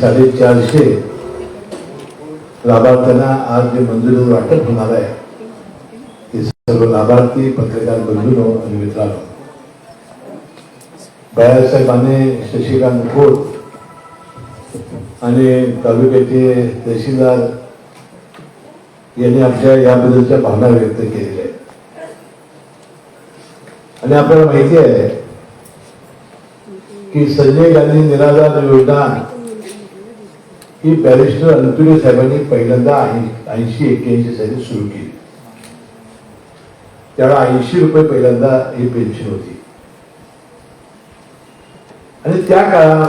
साडेचारशे लाभार्थ्यांना आज जे मंजुरी वाटप होणार आहे ते सर्व लाभार्थी पत्रकार बंधूंनो आणि मित्रांनो. बाळासाहेबांनी शशिकांत खोत आणि तालुक्याचे तहसीलदार यांनी आपल्या याबद्दलच्या भावना व्यक्त केलेल्या आहेत. आणि आपल्याला माहिती आहे की संजय गांधी निराधार योजना ही बॅरिस्टर अंतुरे साहेबांनी पहिल्यांदा ऐंशी एक्क्याऐंशी साली सुरू केली. त्यावेळा ऐंशी रुपये पहिल्यांदा ही पेन्शन होती. आणि त्या काळात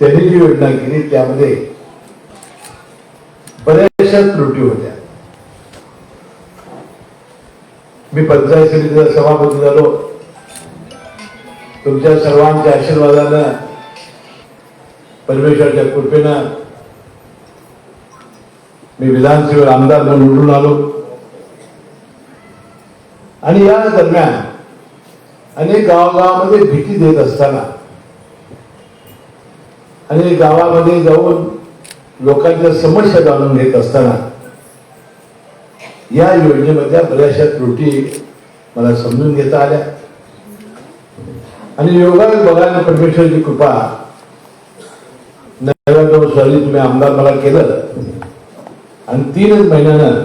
त्यांनी जी योजना केली त्यामध्ये बऱ्याचशा त्रुटी होत्या. मी पंचायत समितीचा सभापती झालो. तुमच्या सर्वांच्या आशीर्वादानं परमेश्वरच्या कृपेनं मी विधानसभेवर आमदार म्हणून निवडून आलो. आणि या दरम्यान अनेक गावागावामध्ये भीती देत असताना आणि गावामध्ये जाऊन लोकांच्या समस्या जाणून घेत असताना या योजनेमधल्या बऱ्याचशा त्रुटी मला समजून घेता आल्या. आणि योगा बघायला परमेश्वरची कृपा नव्याण्णव साली तुम्ही आमदार मला केलं. आणि तीनच महिन्यानं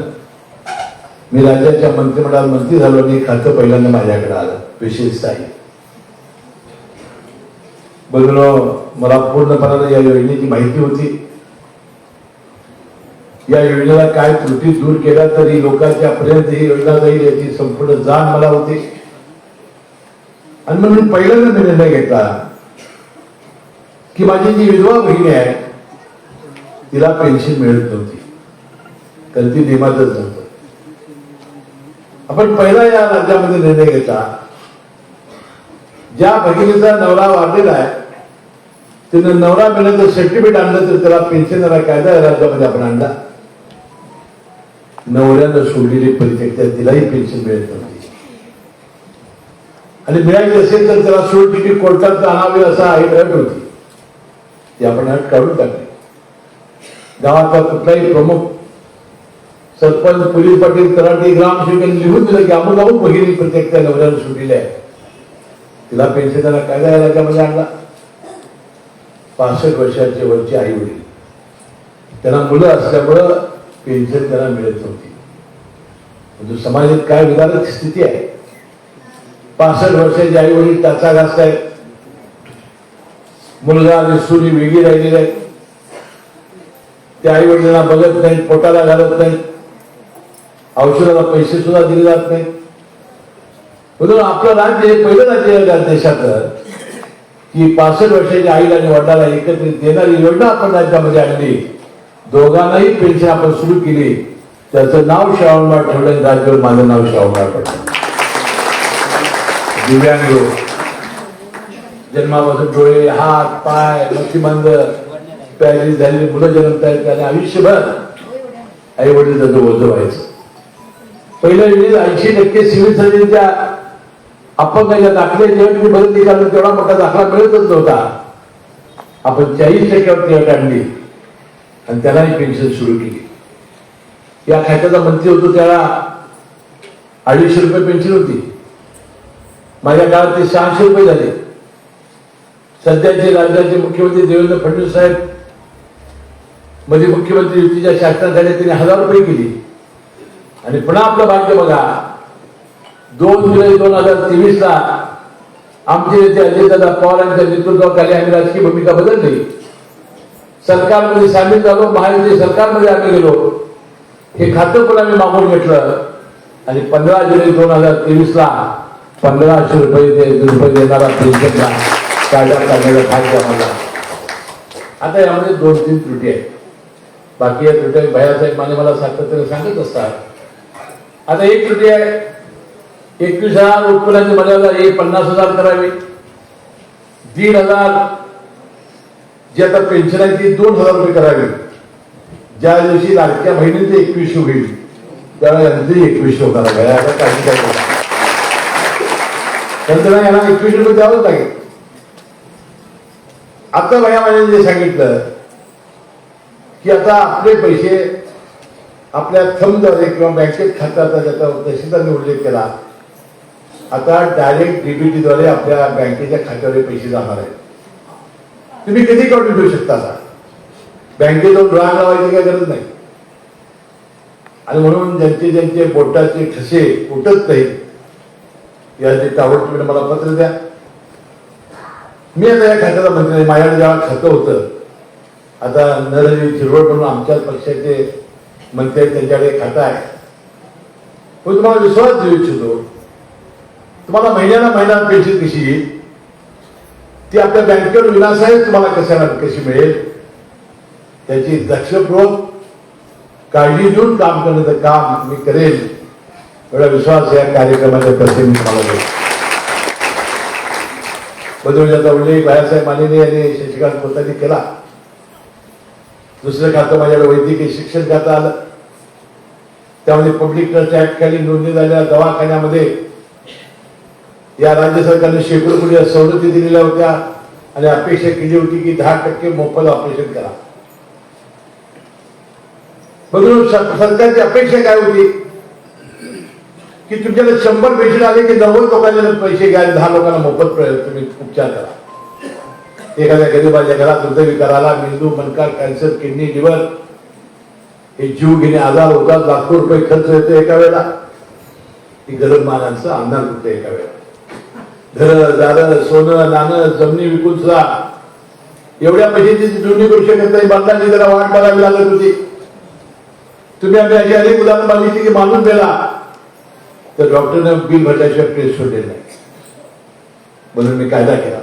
मी राज्याच्या मंत्रिमंडळात मंत्री झालो आणि खातं पहिल्यांदा माझ्याकडे आलं विशेष आहे बघलो मला पूर्णपणाने या योजनेची माहिती होती. या योजनेला काय त्रुटी दूर केला तरी लोकांच्या पर्यंत ही योजना जाईल याची संपूर्ण जाण मला होती. आणि म्हणून पहिल्यांदा मी निर्णय घेतला की माझी जी विधवा बहिणी आहे तिला पेन्शन मिळत नव्हती. तर ती नियमातच नव्हतं आपण पहिला या राज्यामध्ये निर्णय घेतला. ज्या भगिनीचा नवरा वाढलेला आहे तिनं नवरा मिळालं सर्टिफिकेट आणलं तर त्याला पेन्शन कायदा या राज्यामध्ये आपण आणला. नवऱ्यानं सोडलेली परित्यक्त्या तिलाही पेन्शन मिळत नव्हती आणि मिळाली असेल तर त्याला सोड तिकीट कोर्टात आणावी असा एक अट होती. ती आपण अट काढून टाकली. गावातला कुठलाही प्रमुख सरपंच पोलीस पाटील तलाठी ग्रामसेवकांनी लिहून दिलं की आपण जाऊन बघितली प्रत्येक त्या नवऱ्यानं सुटलेल्या आहे. तिला पेन्शन देणार कायदा या राज्यामध्ये आणला. पासष्ट वर्षाचे वरचे आई वडील. त्यांना मुलं असल्यामुळं पेन्शन त्यांना मिळत नव्हती. म्हणजे समाजात काय विधानक स्थिती आहे? पासष्ट वर्षाचे आई वडील टाचा आहे मुलगा आणि सुरी वेगळी राहिलेली आहे त्या आई वडिलांना बघत नाहीत पोटाला घालत नाहीत. औषधाला पैसे सुद्धा दिले जात नाही म्हणून आपलं राज्य हे पहिलं राज्य आहे या देशातलं. की पासष्ट वर्षाच्या आईला आणि वडिलाला एकत्रित देणारी योजना आपण राज्यामध्ये आणली. दोघांनाही पेन्शन आपण सुरू केली. त्याचं नाव श्रावणबाळ ठेवलं आणि राज्यावर माझं नाव श्रावणबाळ पडलं दिव्यांग जन्मापासून डोळे हात पाय मच्छीबंद पॅरिस झालेली मुलं जन्मतायत त्याने आयुष्यभर आई वडील त्याचं ओझं व्हायचं पहिल्या वेळी ऐंशी टक्के सिव्हिल सर्जनच्या अपंगाच्या दाखल्याची अट मी बदलली कारण तेवढा मोठा दाखला मिळतच नव्हता. आपण चाळीस टक्क्यावरती अट आणली आणि त्यालाही पेन्शन सुरू केली. या खात्याचा मंत्री होतो त्याला अडीचशे रुपये पेन्शन होती. माझ्या काळात ते सहाशे रुपये झाले. सध्याचे राज्याचे मुख्यमंत्री देवेंद्र फडणवीस साहेबमध्ये मुख्यमंत्री युतीच्या शासनात झाले त्यांनी हजार रुपये केली. आणि पुन्हा आपलं भाग्य बघा. दोन जुलै दोन हजार तेवीस ला आमचे नेते अजितदादा पवार यांच्या नेतृत्वाखाली आम्ही राजकीय भूमिका बदलली. सरकारमध्ये सामील झालो महायुती सरकारमध्ये आम्ही गेलो. हे खातं पण आम्ही मागून घेतलं. आणि पंधरा जुलै दोन हजार तेवीस ला पंधराशे रुपये रुपये देणारा पेन्शनला कायदा करण्याचा भाग्य आम्हाला आता यामध्ये दोन तीन त्रुटी आहेत. बाकी या त्रुटी भैयासाहेब माने मला सातत्याने सांगत असतात. आता एक कृती आहे. एकवीस हजार उत्पन्नाची मर्यादा ही पन्नास हजार करावी. दीड हजार जी आता पेन्शन आहे ती दोन हजार रुपये करावी. ज्या दिवशी लाडक्या बहिणीचे एकवीस होईल त्यावेळेला यांचे एकवीस होणार आहे. आता काही काय होणार. यांना एकवीस रुपये द्यावंच लागेल. आता भया माझ्या जे सांगितलं की आता आपले पैसे आपल्या थमद्वारे किंवा बँकेत खात्याचा ज्याचा तहसीलदारने उल्लेख केला. आता डायरेक्ट डीबीटीद्वारे आपल्या बँकेच्या खात्यावर पैसे जाणार आहेत. तुम्ही किती काढून ठेवू शकता आता? बँकेत जाऊन रांग लावायची काही गरज नाही. आणि म्हणून ज्यांचे ज्यांचे बोटाचे ठसे उठत नाहीत याचे तुम्ही मला पत्र द्या. मी आता या खात्याचा मंत्री माझ्याकडे जेव्हा खातं होतं आता नरहरी शिरवळ म्हणून आमच्या पक्षाचे मग ते त्यांच्याकडे खातं आहे पण तुम्हाला विश्वास देऊ इच्छितो तुम्हाला महिन्याला महिना पेन्शन कशी येईल ती आपल्या बँकेवर विनासाहेब तुम्हाला कशाला कशी मिळेल त्याची दक्षपूर्वक काळजी घेऊन काम करण्याचं काम मी करेल एवढा विश्वास या कार्यक्रमाच्या तर्फे मी तुम्हाला देतो बदलण्याचा उल्लेख बाळासाहेब मानेने यांनी शशिकांत पोतांनी केला दुसरं खातं माझ्याकडे वैद्यकीय शिक्षण खातं आलं. त्यामध्ये पब्लिक ट्रस्ट ऍक्ट खाली नोंदणी झालेल्या दवाखान्यामध्ये. या राज्य सरकारने शेकडो कोटी सवलती दिलेल्या होत्या आणि अपेक्षा केली होती की दहा टक्के मोफत ऑपरेशन करा. बघून सरकारची अपेक्षा काय होती? की तुमच्याकडे शंभर पेशंट आले की नव्वद लोकांना पैसे घ्या दहा लोकांना मोफत तुम्ही उपचार करा. एखाद्या गरीबाच्या घरात हृदयविकाराला मेंदू मनका कॅन्सर किडनी लिव्हर हे जीव घेणे आजार होतात लाखो रुपये खर्च येतो एका वेळेला. ही गरज मानांचं आणणार कुठे एका वेळेला. घर दारं सोनं नाणं जमिनी विकून सुद्धा एवढ्या पैशाची जुनी करू शकत नाही बांधण्याची जरा वाट बघावी लागत होती. तुम्ही आम्ही अशी अनेक उदाहरण मागितली की माणूस गेला. तर डॉक्टरने बिल भरल्याशिवाय प्रेस सोडले नाही. म्हणून मी कायदा केला.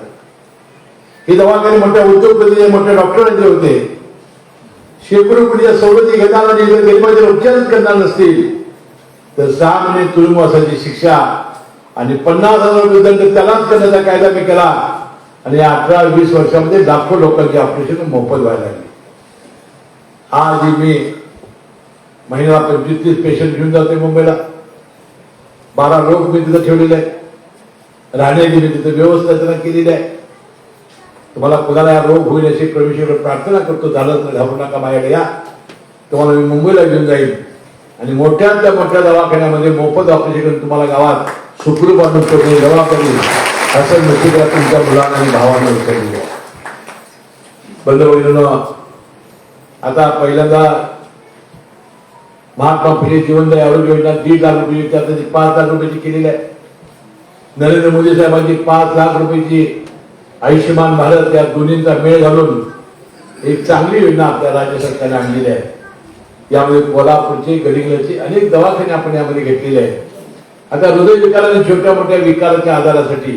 हे दवाखाने मोठ्या उद्योगपती मोठ्या डॉक्टरांचे होते. शेकडो कोटीच्या सवलती घेताना आणि गरिबाचे उपचारच करणार नसतील. तर सहा महिने तुरुंगवासाची शिक्षा आणि पन्नास हजार रुपये दंड त्यालाच करण्याचा कायदा मी केला. आणि या अठरा वीस वर्षामध्ये लाखो लोकांची ऑपरेशन मोफत व्हायला लागली. आज मी महिन्याला पंचवीस तीस पेशंट घेऊन जाते मुंबईला. बारा लोक मी तिथं ठेवलेले आहे राहण्याची मी तिथं व्यवस्था त्यांना केलेली आहे. तुम्हाला कुणाला रोग होईल अशी प्रवेशावर प्रार्थना करतो झालं तर घाबरू नका माझ्याकडे या. तुम्हाला मी मुंबईला घेऊन जाईल आणि मोठ्यातल्या मोठ्या दवाखान्यामध्ये मोफत ऑपरेशन करून तुम्हाला गावात सुखरूप आणून ठेवणे जबाबदारी असं नशिबा तुमच्या मुलांना आणि भावांना विचारली आहे आता पहिल्यांदा महात्मा फुले जीवनदायी आरोग्य योजना दीड लाख रुपये त्यात त्याची पाच लाख रुपयाची केलेली आहे. नरेंद्र मोदी साहेबांची पाच लाख रुपयाची आयुष्यमान भारत या दोन्हींचा मेळ घालून एक चांगली योजना आपल्या राज्य सरकारने आणलेली आहे. यामध्ये कोल्हापूरचे गडिंगलचे अनेक दवाखाने आपण यामध्ये घेतलेले आहेत. आता हृदय विकाराने छोट्या मोठ्या विकाराच्या आजारासाठी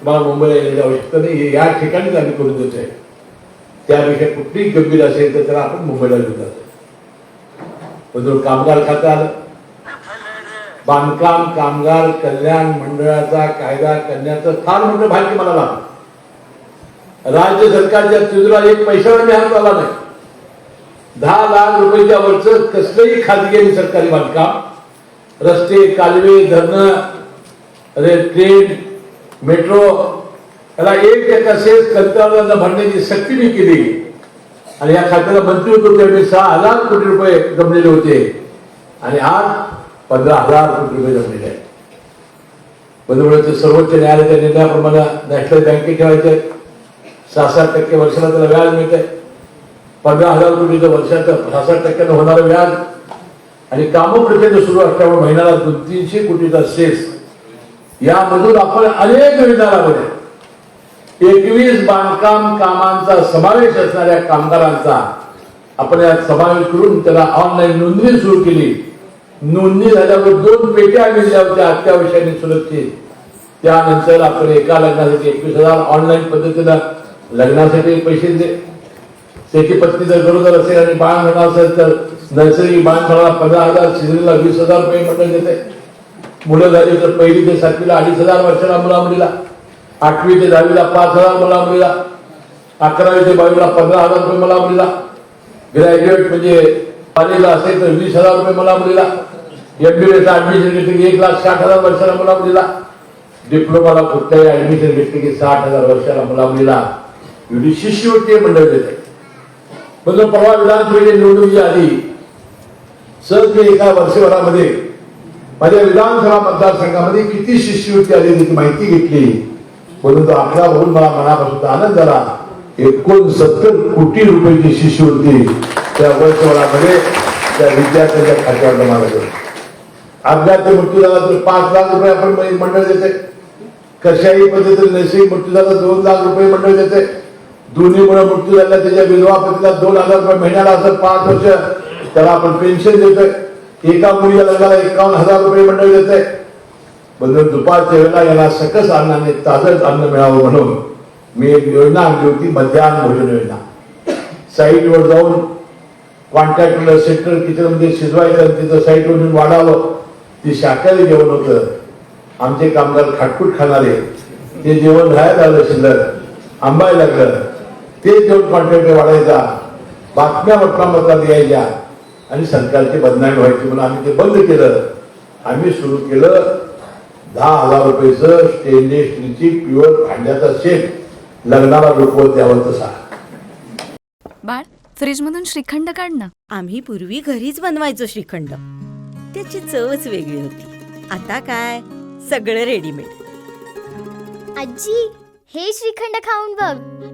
तुम्हाला मुंबईला येण्याची आवश्यकता नाही. या ठिकाणीच आम्ही करून देतो आहे त्यापेक्षा कुठलीही गंभीर असेल तर त्याला आपण मुंबईला घेऊन जातो. बदलून कामगार खात्यात बांधकाम कामगार कल्याण मंडळाचा कायदा करण्याचं फार मोठं भाग्य मला लागतं राज्य सरकारच्या तिजोरीला एक पैशावर मी झाला आला नाही. दहा लाख रुपयाच्या वरच कसलंही खाजगी आणि सरकारी बांधकाम रस्ते कालवे धरणं ट्रेन मेट्रो याला एक टक्का सेस कंत्राटदारांना भरण्याची सक्ती मी केली. आणि या खात्याला मंत्री होतो त्यावेळी सहा हजार कोटी रुपये जमलेले होते. आणि आज पंधरा हजार कोटी रुपये जमलेले आहेत. म्हणजे सर्वोच्च न्यायालयाच्या निर्णयाप्रमाणे नॅशनल बँकेत ठेवायचे सहा सात टक्के वर्षाला त्याला व्याज मिळतंय. पंधरा हजार कोटीचं वर्षाचं सहा सात टक्क्यानं होणारं व्याज. आणि कामं प्रचंड सुरू असल्यामुळे महिन्याला दोन तीनशे कोटीचा सेस यामधून आपण अनेक विधानामध्ये एकवीस बांधकाम कामांचा समावेश असणाऱ्या कामगारांचा आपण यात समावेश करून त्याला ऑनलाईन नोंदणी सुरू केली. नोंदणी झाल्यावर दोन पेट्या मिळल्या होत्या अत्यावश्यक सुरक्षित. त्यानंतर आपण एका लग्नासाठी एकवीस हजार ऑनलाईन पद्धतीनं लग्नासाठी पैसे दे. त्याची पत्नी जर गरोदर असेल आणि बाण होणार असेल तर नैसर्गिक बाण होणार पंधरा हजार शिजरीला वीस हजार रुपये मंडळ देते. मुलं झाली तर पहिली ते सातवीला अडीच हजार वर्षाला मुला मुलीला आठवी ते दहावीला पाच हजार मुला मुलीला अकरावी ते बावीला पंधरा हजार रुपये मला मुलीला ग्रॅज्युएट म्हणजे कॉलेजला असेल तर वीस हजार रुपये मला मुलीला एमबीबीएस ऍडमिशन घेतली की एक लाख साठ हजार वर्षाला मुला मुलीला डिप्लोमाला कुठल्याही ऍडमिशन घेतली की साठ हजार वर्षाला मुला मुलीला एवढी शिष्यवृत्ती मंडळ. देते म्हणजे परवा विधानसभेच्या निवडणुकीच्या आधी सहज मी एका वर्षभरामध्ये माझ्या विधानसभा मतदारसंघामध्ये किती शिष्यवृत्ती आली त्याची माहिती घेतली. परंतु आकडा बघून मला मनापासून आनंद झाला. एकोणसत्तर कोटी रुपयाची शिष्यवृत्ती त्या वर्षभरामध्ये त्या विद्यार्थ्यांच्या खात्यावर जमा झाली. अपघात मृत्यू झाला तर पाच लाख रुपये आपण मंडळ देते कशाही पद्धतीने नैसर्गिक मृत्यू झाला दोन लाख रुपये मंडळ देते दोन्ही मुळे मृत्यू झाला त्याच्या विधवा पतीला दोन हजार रुपये महिन्याला असं पाच वर्ष. त्याला आपण पेन्शन देतोय. एका मुलीच्या लग्नाला एकावन्न हजार रुपये मंडळ देते म्हणून दुपारच्या वेळेला याला सकस अन्नाने ताजंच अन्न मिळावं म्हणून मी एक योजना आणली होती मध्यान्ह भोजन योजना. साईटवर जाऊन कॉन्ट्रॅक्टरला सेंट्रल किचनमध्ये शिजवायचं तिथं साईटवर नेऊन वाढावं. ती शाकाहारी जेवण होतं. आमचे कामगार खाटकूट खाणारे. ते जेवण राहायला आलं शिल्लक. आंबायला लागलं. ते जेवण कॉन्ट्रॅक्टर वाढायचा. बातम्या वर्तमानपत्रात यायच्या आणि सरकारची बदनामी व्हायची म्हणून आम्ही ते बंद केलं. आम्ही सुरू केलं दहा हजार रुपयेचं स्टेनलेस स्टीलची प्युअर भांड्याचा सेट लग्नाला रुकवत द्यावं तसा. बाळ फ्रीजमधून श्रीखंड काढ ना. आम्ही पूर्वी घरीच बनवायचो श्रीखंड. त्याची चवच वेगळी होती. आता काय? सगळं रेडीमेड आजी हे श्रीखंड खाऊन बघ.